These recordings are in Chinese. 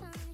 sunshine.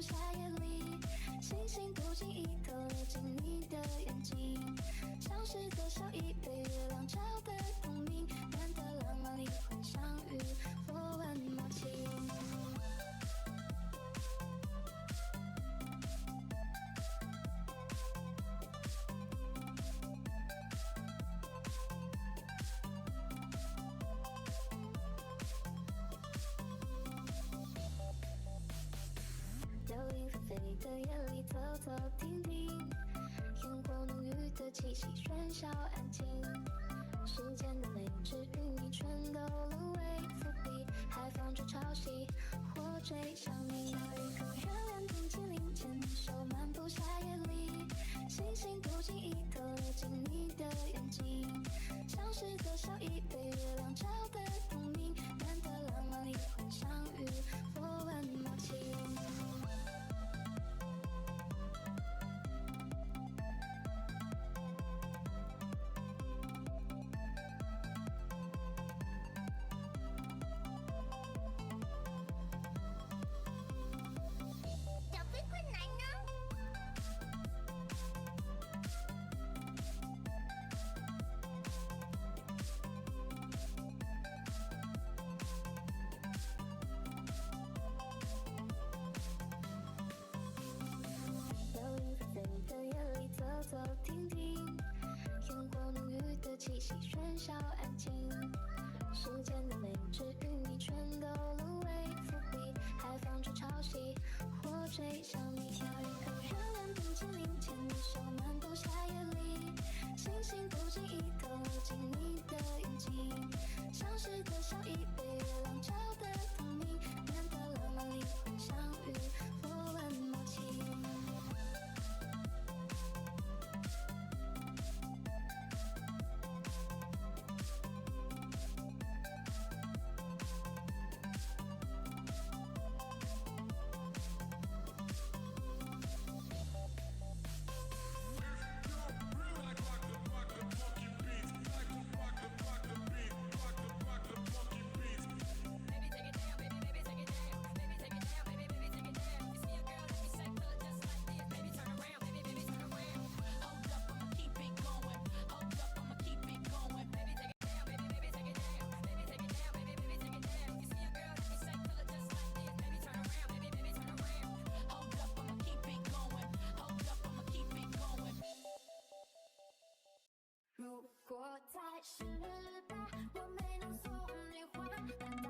夏夜里，星星不经意偷溜进你的眼睛，像是喝笑一杯的。的夜里，走走停停，烟火浓郁的气息，喧嚣安静。世间的美只与你全都沦为伏笔，还放着潮汐或追想你。跳一个热恋冰淇淋，牵手漫步夏夜里，星星不经意透露进你的眼睛，气息，喧嚣安静。世间的美只与你全都沦为伏笔，还放逐潮汐我追上你。跳一个热恋冰淇淋，牵你手漫步夏夜里，星星不经意透进你的眼睛，相识的笑意被月亮照的 and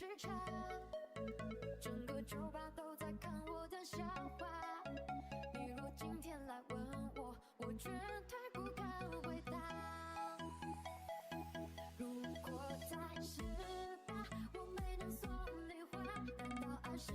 时差整个酒吧都在看我的笑话。你若今天来问我我绝对不敢回答。如果在十八我没能送你花到二十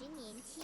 十年期